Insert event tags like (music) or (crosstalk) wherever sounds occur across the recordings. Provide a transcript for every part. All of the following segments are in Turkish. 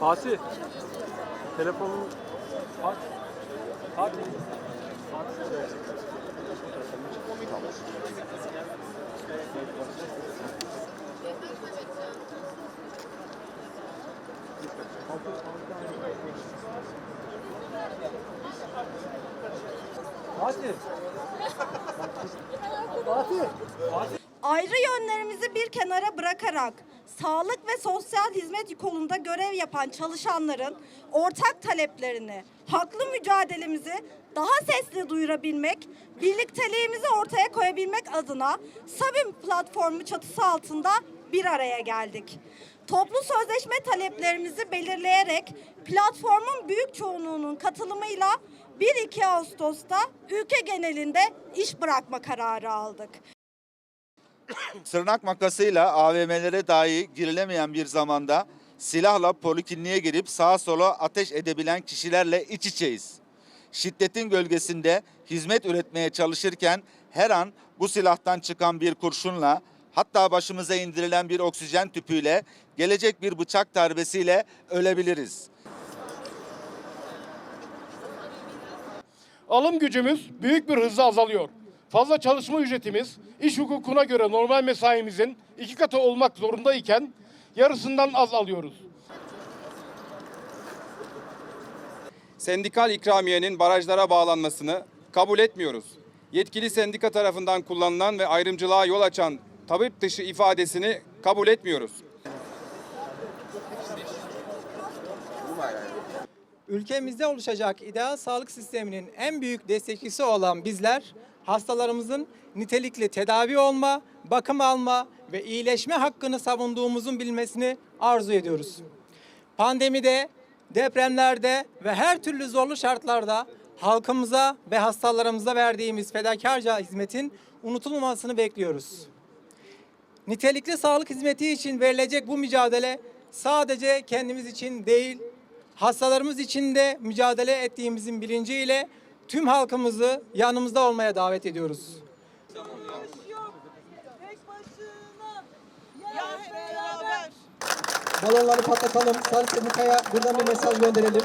Fatih. Telefonun aç. Fatih. Fatih. Ayrı yönlerimizi bir kenara bırakarak sağlık ve sosyal hizmet kolunda görev yapan çalışanların ortak taleplerini, haklı mücadelemizi daha sesli duyurabilmek, birlikteliğimizi ortaya koyabilmek adına Sabim platformu çatısı altında bir araya geldik. Toplu sözleşme taleplerimizi belirleyerek platformun büyük çoğunluğunun katılımıyla 1-2 Ağustos'ta ülke genelinde iş bırakma kararı aldık. (coughs) Tırnak makasıyla AVM'lere dahi girilemeyen bir zamanda silahla polikliniğe girip sağa sola ateş edebilen kişilerle iç içeyiz. Şiddetin gölgesinde hizmet üretmeye çalışırken her an bu silahtan çıkan bir kurşunla hatta başımıza indirilen bir oksijen tüpüyle gelecek bir bıçak darbesiyle ölebiliriz. Alım gücümüz büyük bir hızla azalıyor. Fazla çalışma ücretimiz iş hukukuna göre normal mesaimizin iki katı olmak zorundayken yarısından az alıyoruz. sendikal ikramiyenin barajlara bağlanmasını kabul etmiyoruz. Yetkili sendika tarafından kullanılan ve ayrımcılığa yol açan tabip dışı ifadesini kabul etmiyoruz. Ülkemizde oluşacak ideal sağlık sisteminin en büyük destekçisi olan bizler, hastalarımızın nitelikli tedavi olma, bakım alma ve iyileşme hakkını savunduğumuzun bilmesini arzu ediyoruz. Pandemide, depremlerde ve her türlü zorlu şartlarda halkımıza ve hastalarımıza verdiğimiz fedakarca hizmetin unutulmamasını bekliyoruz. Nitelikli sağlık hizmeti için verilecek bu mücadele sadece kendimiz için değil, hastalarımız için de mücadele ettiğimizin bilinciyle tüm halkımızı yanımızda olmaya davet ediyoruz. Balonları patlatalım. Sarı Sendika'ya buradan bir mesaj gönderelim.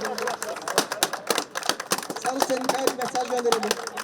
Sarı Sendika'ya bir mesaj gönderelim.